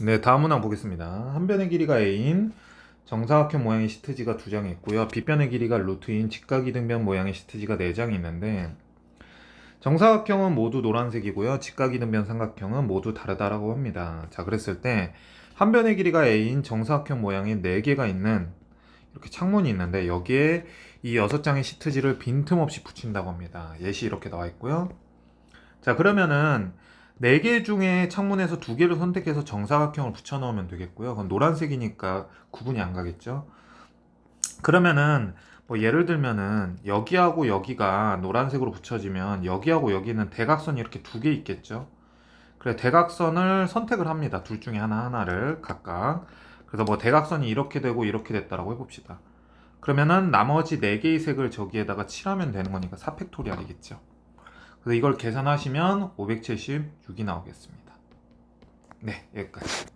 네, 다음 문항 보겠습니다. 한 변의 길이가 a인 정사각형 모양의 시트지가 두 장이 있고요. 빗변의 길이가 루트인 직각이 등변 모양의 시트지가 네 장이 있는데 정사각형은 모두 노란색이고요. 직각이 등변 삼각형은 모두 다르다라고 합니다. 자, 그랬을 때 한 변의 길이가 a인 정사각형 모양의 네 개가 있는 이렇게 창문이 있는데 여기에 이 여섯 장의 시트지를 빈틈없이 붙인다고 합니다. 예시 이렇게 나와 있고요. 자, 그러면은 네 개 중에 창문에서 두 개를 선택해서 정사각형을 붙여 넣으면 되겠고요. 그건 노란색이니까 구분이 안 가겠죠. 그러면은 뭐 예를 들면은 여기하고 여기가 노란색으로 붙여지면 여기하고 여기는 대각선이 이렇게 두 개 있겠죠. 그래 대각선을 선택을 합니다. 둘 중에 하나 하나를 각각. 그래서 뭐 대각선이 이렇게 되고 이렇게 됐다라고 해봅시다. 그러면은 나머지 네 개의 색을 저기에다가 칠하면 되는 거니까 4팩토리얼이겠죠. 그래서 이걸 계산하시면 576이 나오겠습니다. 네, 여기까지.